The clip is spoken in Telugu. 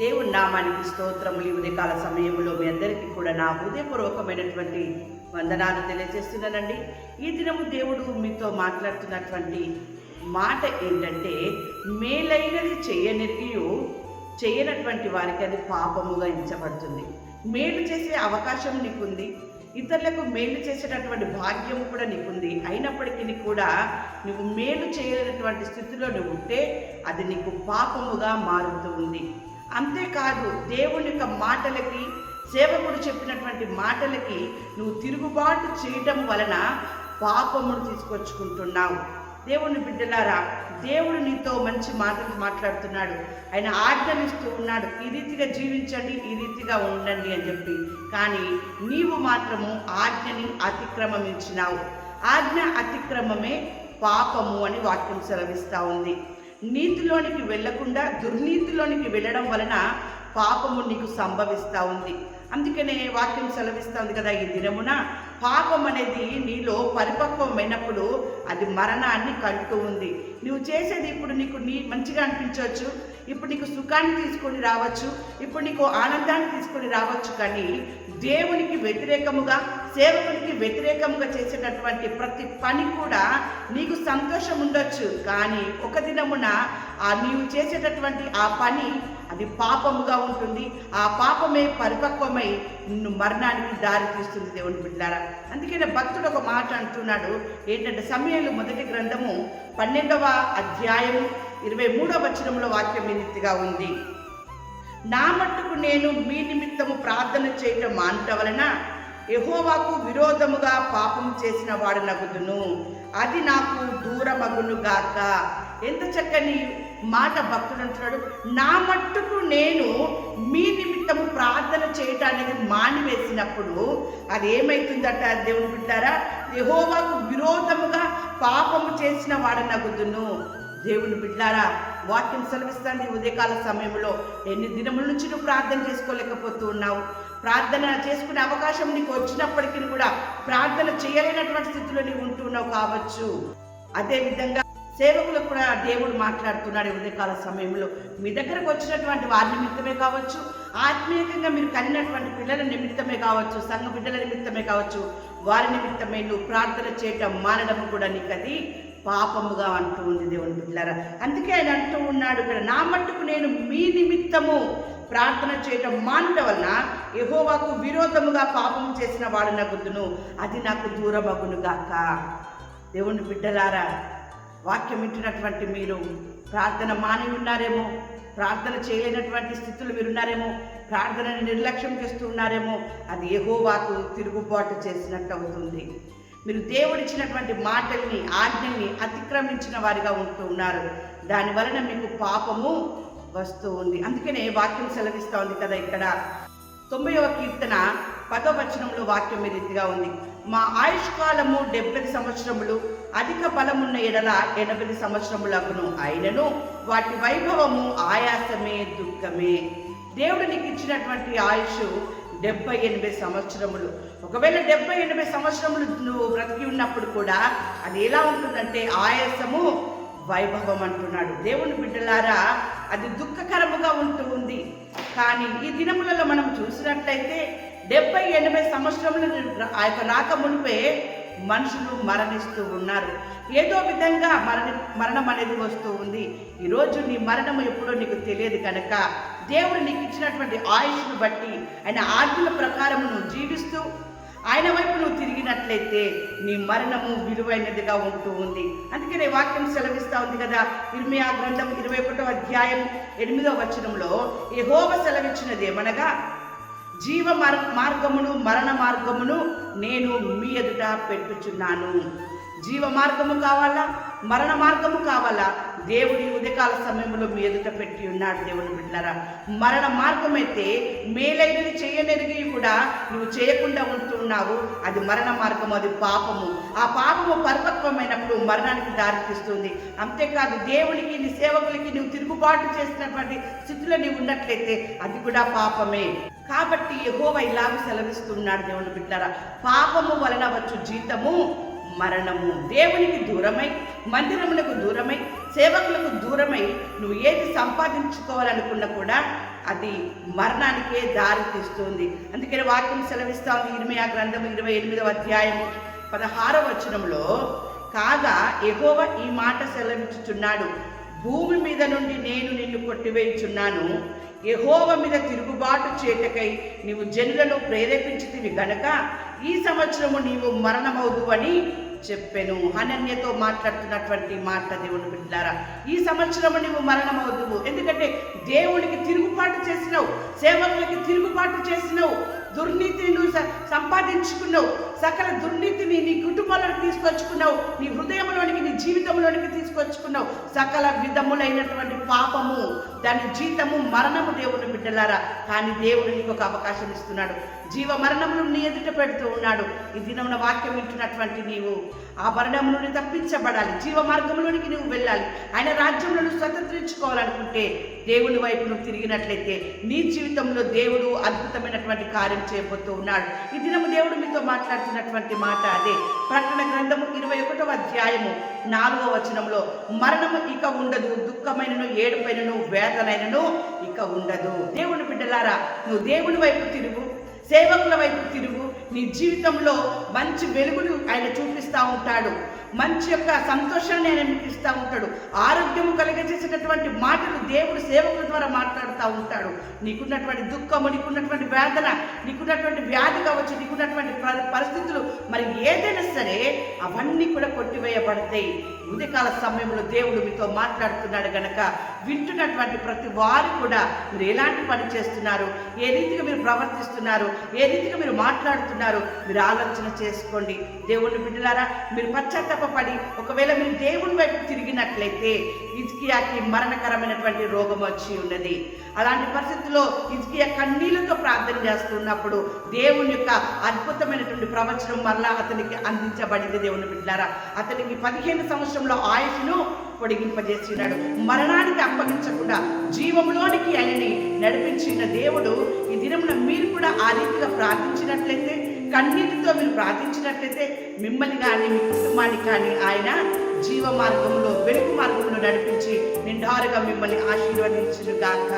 దేవుని నామానికి స్తోత్రములు ఉదయకాల సమయంలో మీ అందరికీ కూడా నా హృదయపూర్వకమైనటువంటి వందనాలు తెలియజేస్తున్నానండి. ఈ దినము దేవుడు మీతో మాట్లాడుతున్నటువంటి మాట ఏంటంటే మేలైనది చేయనిరియు చేయనటువంటి వారికి అది పాపముగా ఎంచబడుతుంది. మేలు చేసే అవకాశం నీకుంది. ఇతరులకు మేలు చేసేటటువంటి భాగ్యం కూడా నీకుంది. అయినప్పటికీ కూడా నువ్వు మేలు చేయలేనటువంటి స్థితిలో నువ్వు ఉంటే అది నీకు పాపముగా మారుతూ ఉంది. అంతేకాదు దేవుని యొక్క మాటలకి సేవకుడు చెప్పినటువంటి మాటలకి నువ్వు తిరుగుబాటు చేయటం వలన పాపమును తీసుకొచ్చుకుంటున్నావు. దేవుని బిడ్డలారా దేవుడు నీతో మంచి మాటలు మాట్లాడుతున్నాడు. ఆయన ఆజ్ఞనిస్తూ ఉన్నాడు. ఈ రీతిగా జీవించండి ఈ రీతిగా ఉండండి అని చెప్పి. కానీ నీవు మాత్రము ఆజ్ఞని అతిక్రమించినావు ఆజ్ఞ అతిక్రమమే పాపము అని వాక్యం సెలవిస్తూ ఉంది. నీతిలోనికి వెళ్ళకుండా దుర్నీతిలోనికి వెళ్ళడం వలన పాపము నీకు సంభవిస్తూ ఉంది. అందుకనే వాక్యం సెలవిస్తూ ఉంది కదా ఈ దినమున. పాపం అనేది నీలో పరిపక్వమైనప్పుడు అది మరణాన్ని కంటూ ఉంది. నువ్వు చేసేది ఇప్పుడు నీకు నీ మంచిగా అనిపించవచ్చు. ఇప్పుడు నీకు సుఖాన్ని తీసుకొని రావచ్చు. ఇప్పుడు నీకు ఆనందాన్ని తీసుకొని రావచ్చు. కానీ దేవునికి వ్యతిరేకముగా సేవకునికి వ్యతిరేకంగా చేసేటటువంటి ప్రతి పని కూడా నీకు సంతోషం ఉండొచ్చు. కానీ ఒక దినమున ఆ నీవు చేసేటటువంటి ఆ పని అది పాపముగా ఉంటుంది. ఆ పాపమే పరిపక్వమై నిన్ను మరణానికి దారి తీస్తుంది దేవుని బిడ్డారా. అందుకనే భక్తుడు ఒక మాట అంటున్నాడు. ఏంటంటే సమయంలో మొదటి గ్రంథము పన్నెండవ అధ్యాయము ఇరవై మూడవ వచనంలో వాక్యం వినిత్తిగా ఉంది. నా మట్టుకు నేను మీ నిమిత్తము ప్రార్థన చేయటం మానట వలన యహోవాకు విరోధముగా పాపం చేసిన వాడు నగుదును. అది నాకు దూరమగును గాక. ఎంత చక్కని మాట భక్తుడు అంటున్నాడు. నా మట్టుకు నేను మీ నిమిత్తము ప్రార్థన చేయటానికి మానివేసినప్పుడు అది ఏమైతుందట దేవుని బిడ్డారా? యహోవాకు విరోధముగా పాపము చేసిన వాడు నగుదును. దేవుని బిడ్డారా వాక్యం సెలవిస్తాను ఉదయకాల సమయంలో. ఎన్ని దినముల నుంచి నువ్వు ప్రార్థన చేసుకోలేకపోతూ ఉన్నావు? ప్రార్థన చేసుకునే అవకాశం నీకు వచ్చినప్పటికీ కూడా ప్రార్థన చేయలేనటువంటి స్థితిలో నీవు ఉంటున్నావు కావచ్చు. అదేవిధంగా సేవకులు కూడా దేవుడు మాట్లాడుతున్నాడు ఉదయకాల సమయంలో. మీ దగ్గరకు వచ్చినటువంటి వారి నిమిత్తమే కావచ్చు ఆత్మీయంగా మీరు కలిగినటువంటి పిల్లల నిమిత్తమే కావచ్చు సంఘ బిడ్డల నిమిత్తమే కావచ్చు వారి నిమిత్తమే నువ్వు ప్రార్థన చేయటం మానడం కూడా నీకు అది పాపముగా అంటూ ఉంది దేవుని బిడ్డలారా. అందుకే ఆయన అంటూ ఉన్నాడు ఇక్కడ నా మట్టుకు నేను మీ నిమిత్తము ప్రార్థన చేయటం మానడం వలన యహోవాకు విరోధముగా పాపం చేసిన వాడు నగుద్దును అది నాకు దూరమగును గాక. దేవుని బిడ్డలారా వాక్యం వింటున్నటువంటి మీరు ప్రార్థన మాని ఉన్నారేమో ప్రార్థన చేయలేనటువంటి స్థితులు మీరున్నారేమో ప్రార్థనని నిర్లక్ష్యం చేస్తూ ఉన్నారేమో అది ఎహోవాకు తిరుగుబాటు చేసినట్టు అవుతుంది. మీరు దేవుడిచ్చినటువంటి మాటల్ని ఆజ్ఞల్ని అతిక్రమించిన వారిగా ఉంటూ ఉన్నారు. దాని వలన మీకు పాపము వస్తూ ఉంది. అందుకనే వాక్యం సెలవిస్తూ ఉంది కదా ఇక్కడ. తొంభైవ కీర్తన పదో వచనంలో వాక్యం రీతిగా ఉంది. మా ఆయుష్కాలము డెబ్బై సంవత్సరములు అధిక బలమున్న ఎడల ఎనభై సంవత్సరములకును అయినను వాటి వైభవము ఆయాసమే దుఃఖమే. దేవుడు నీకు ఇచ్చినటువంటి ఆయుష్ డెబ్బై ఎనభై సంవత్సరములు. ఒకవేళ డెబ్బై ఎనభై సంవత్సరములు నువ్వు బ్రతికి ఉన్నప్పుడు కూడా అది ఎలా ఉంటుందంటే ఆయాసము వైభవం అంటున్నాడు. దేవుని బిడ్డలారా అది దుఃఖకరముగా ఉంటూ ఉంది. కానీ ఈ దినములలో మనం చూసినట్లయితే డెబ్బై ఎనభై సంవత్సరముల ఆ యొక్క రాక మునిపే మనుషులు మరణిస్తూ ఉన్నారు. ఏదో విధంగా మరణ మరణం అనేది వస్తూ ఉంది. ఈరోజు నీ మరణం ఎప్పుడో నీకు తెలియదు కనుక దేవుడు నీకు ఇచ్చినటువంటి ఆయుష్ను బట్టి ఆయన ఆజ్ఞల ప్రకారం నువ్వు జీవిస్తూ ఆయన వైపు నువ్వు తిరిగినట్లయితే నీ మరణము విలువైనదిగా ఉంటూ ఉంది. అందుకనే వాక్యం సెలవిస్తూ ఉంది కదా. ఇర్మియా గ్రంథం ఇరవై ఒకటో అధ్యాయం ఎనిమిదో వచనంలో యెహోవా సెలవిచ్చినది ఏమనగా జీవ మార్ మార్గమును మరణ మార్గమును నేను మీ ఎదుట పెట్టుచున్నాను. జీవ మార్గము కావాలా? మరణ మార్గము కావాలా? దేవుడి ఉదయకాల సమయంలో మీ ఎదుట పెట్టి ఉన్నాడు దేవుని బిడ్డలారా. మరణ మార్గం అయితే మేలైనది చేయనెరిగి కూడా నువ్వు చేయకుండా ఉంటున్నావు. అది మరణ మార్గము అది పాపము. ఆ పాపము పరిపక్వమైనప్పుడు మరణానికి దారితీస్తుంది. అంతేకాదు దేవునికి నీ సేవకులకి నువ్వు తిరుగుబాటు చేసినటువంటి స్థితిలో నీవు ఉన్నట్లయితే అది కూడా పాపమే. కాబట్టి ఎగోవ ఇలాగ సెలవిస్తున్నాడు దేవుని బిడ్డారా పాపము వలన వచ్చు జీతము మరణము దేవునికి దూరమై మందిరములకు దూరమై సేవకులకు దూరమై నువ్వు ఏది సంపాదించుకోవాలనుకున్నా కూడా అది మరణానికే దారి తీస్తుంది. అందుకని వాక్యం సెలవిస్తా ఇరవై ఆ గ్రంథం ఇరవై ఎనిమిదవ అధ్యాయము పదహారవ వచనంలో కాగా ఎగోవ ఈ మాట సెలవిచ్చుచున్నాడు. భూమి మీద నుండి నేను నిన్ను కొట్టివేయుచున్నాను. ఎహోవ మీద తిరుగుబాటు చేటకై నీవు జనులను ప్రేరేపించితివి గనక ఈ సంవత్సరము నీవు మరణమవుదు అని చెప్పెను. హనన్యతో మాట్లాడుతున్నటువంటి మాట దేవుని బిడ్డారా ఈ సంవత్సరము నువ్వు మరణమవుదువు. ఎందుకంటే దేవునికి తిరుగుబాటు చేసినావు సేవకులకి తిరుగుబాటు చేసినావు దుర్నీతిని నువ్వు సంపాదించుకున్నావు. సకల దుర్నీతిని నీ కుటుంబంలోకి తీసుకొచ్చుకున్నావు. నీ హృదయంలోనికి నీ జీవితంలోనికి తీసుకొచ్చుకున్నావు. సకల విధములైనటువంటి పాపము దాని జీతము మరణము దేవుని బిడ్డలారా. కానీ దేవుడు నీకు ఒక అవకాశం ఇస్తున్నాడు. జీవ మరణమును నీ ఎదుట పెడుతూ ఉన్నాడు. ఈ దినమున వాక్యం వింటున్నటువంటి నీవు ఆ మరణం నుండి తప్పించబడాలి. జీవ మార్గంలోనికి నువ్వు వెళ్ళాలి. ఆయన రాజ్యంలో నువ్వు స్వతంత్రించుకోవాలనుకుంటే దేవుని వైపు నువ్వు తిరిగినట్లయితే నీ జీవితంలో దేవుడు అద్భుతమైనటువంటి కార్యం చేయబోతూ ఉన్నాడు. ఈ దినము దేవుడు మీతో మాట్లాడుతున్నటువంటి మాట అదే. ప్రకటన గ్రంథము ఇరవై ఒకటవ అధ్యాయము నాలుగవ వచనంలో మరణము ఇక ఉండదు దుఃఖమైనను ఏడుపైనను వేదనైనను ఇక ఉండదు. దేవుని బిడ్డలారా నువ్వు దేవుని వైపు తిరుగు సేవకుల వైపు తిరుగు నీ జీవితంలో మంచి వెలుగును ఆయన చూపిస్తూ ఉంటాడు. మంచి యొక్క సంతోషాన్ని ఆయన మీకు ఇస్తూ ఉంటాడు. ఆరోగ్యము కలిగజేసేటటువంటి మాటలు దేవుడు సేవకుల ద్వారా మాట్లాడుతూ ఉంటాడు. నీకున్నటువంటి దుఃఖము నీకున్నటువంటి వేదన నీకున్నటువంటి వ్యాధి కావచ్చు నీకున్నటువంటి పరిస్థితులు మరి ఏదైనా సరే అవన్నీ కూడా కొట్టివేయబడతాయి. ఉదయకాల సమయంలో దేవుడు మీతో మాట్లాడుతున్నాడు గనక వింటున్నటువంటి ప్రతి వారు కూడా మీరు ఎలాంటి పని చేస్తున్నారు? ఏ రీతిగా మీరు ప్రవర్తిస్తున్నారు? ఏ రీతిగా మీరు మాట్లాడుతున్నారు? మీరు ఆలోచన చేసుకోండి. దేవుడిని బిడ్డలారా మీరు పశ్చాత్తాపడి ఒకవేళ మీరు దేవుని వైపు తిరిగినట్లయితే ఇజ్కియాకి మరణకరమైనటువంటి రోగం వచ్చి ఉన్నది. అలాంటి పరిస్థితుల్లో ఇజ్కియా కన్నీళ్ళతో ప్రార్థన చేస్తున్నప్పుడు దేవుని యొక్క అద్భుతమైనటువంటి ప్రవచనం మరలా అతనికి అందించబడింది దేవుని బిడ్డలారా. అతనికి పదిహేను సంవత్సరాలు ఆయుష్ను పొడిగింపజేసినాడు. మరణానికి అప్పగించకుండా జీవంలోనికి ఆయనని నడిపించిన దేవుడు ఈ దినమున మీరు కూడా ఆ రీతిగా ప్రార్థించినట్లయితే కన్నీటితో మీరు ప్రార్థించినట్లయితే మిమ్మల్ని కానీ మీ కుటుంబాన్ని కానీ ఆయన జీవ మార్గంలో వెలుగు మార్గంలో నడిపించి నిండారుగా మిమ్మల్ని ఆశీర్వదించిన గాక